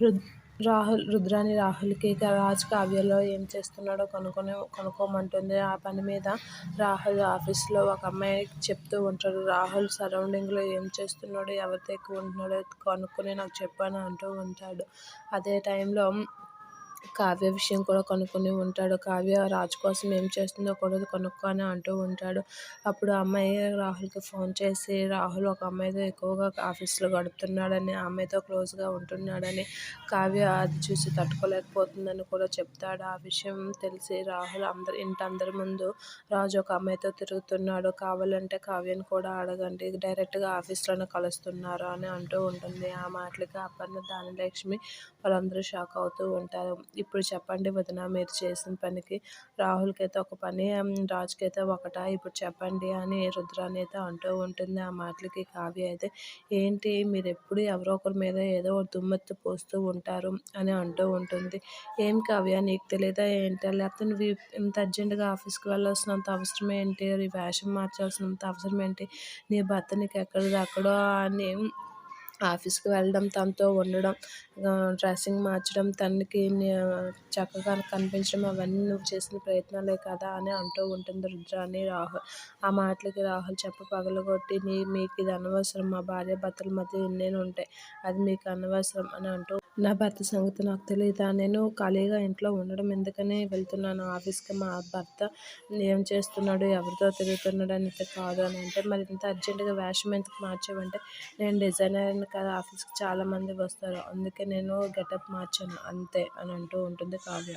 రుద్ రాహుల్ రుద్రాని రాహుల్కి రాజ్ కావ్యలో ఏం చేస్తున్నాడో కనుక్కొని కనుక్కోమంటుంది. ఆ పని మీద రాహుల్ ఆఫీస్లో ఒక అమ్మాయి చెప్తూ ఉంటాడు. రాహుల్ సరౌండింగ్లో ఏం చేస్తున్నాడో ఎవరితో ఎక్కువ ఉంటున్నాడో కనుక్కొని నాకు చెప్పని అంటూ ఉంటాడు. అదే టైంలో కావ్య విషయం కూడా కనుక్కొని ఉంటాడు. కావ్య రాజు కోసం ఏం చేస్తుందో కూడా కనుక్కొని అంటూ ఉంటాడు. అప్పుడు ఆ అమ్మాయి రాహుల్కి ఫోన్ చేసి రాహుల్ ఒక అమ్మాయితో ఎక్కువగా ఆఫీస్లో గడుపుతున్నాడని ఆ అమ్మాయితో క్లోజ్గా ఉంటున్నాడని కావ్య అది చూసి తట్టుకోలేకపోతుందని కూడా చెప్తాడు. ఆ విషయం తెలిసి రాహుల్ అందరి ఇంటి అందరి ముందు రాజు ఒక అమ్మాయితో తిరుగుతున్నాడు. కావాలంటే కావ్యను కూడా అడగండి. డైరెక్ట్గా ఆఫీస్లోనే కలుస్తున్నారు అని అంటూ ఉంటుంది. ఆ మాటలకి అపర్ణ దానిలక్ష్మి వాళ్ళందరూ షాక్ అవుతూ ఉంటారు. ఇప్పుడు చెప్పండి వదిన మీరు చేసిన పనికి రాహుల్కి అయితే ఒక పని రాజుకి అయితే ఒకటా? ఇప్పుడు చెప్పండి అని రుద్రాని అయితే అంటూ ఉంటుంది. ఆ మాటలకి కావ్య అయితే ఏంటి? మీరు ఎప్పుడు ఎవరో ఒకరి మీద ఏదో దుమ్మెత్తి పోస్తూ ఉంటారు అని అంటూ ఉంటుంది. ఏం కావ్య? నీకు తెలియదా ఏంటి? లేకపోతే నువ్వు ఇంత అర్జెంటుగా ఆఫీస్కి వెళ్ళాల్సినంత అవసరం ఏంటి? వేషం మార్చాల్సినంత అవసరం ఏంటి? నీ భర్త నీకు ఎక్కడిది అక్కడో అని ఆఫీస్కి వెళ్ళడం తనతో ఉండడం డ్రెస్సింగ్ మార్చడం తనకి చక్కగా కనిపించడం అవన్నీ నువ్వు చేసిన ప్రయత్నాలే కదా అని అంటూ ఉంటుంది రుద్ర అని రాహుల్. ఆ మాటలకి రాహుల్ చెప్ప పగలగొట్టి నీ మీకు ఇది అనవసరం మా భార్య భర్తల మధ్య ఎన్నేను ఉంటాయి అది మీకు అనవసరం అని అంటూ నా భర్త సంగతి నాకు తెలియదా నేను ఖాళీగా ఇంట్లో ఉండడం ఎందుకని వెళ్తున్నాను ఆఫీస్కి? మా భర్త ఏం చేస్తున్నాడు? ఎవరితో తిరుగుతున్నాడు? అనేది కాదు అని అంటే మరి ఇంత అర్జెంటుగా వేషం ఎందుకు మార్చావంటే నేను డిజైనర్ కదా ఆఫీస్కి చాలామంది వస్తారు. అందుకే నేను గెటప్ మార్చాను. అంతే అని అంటూ ఉంటుంది కావ్య.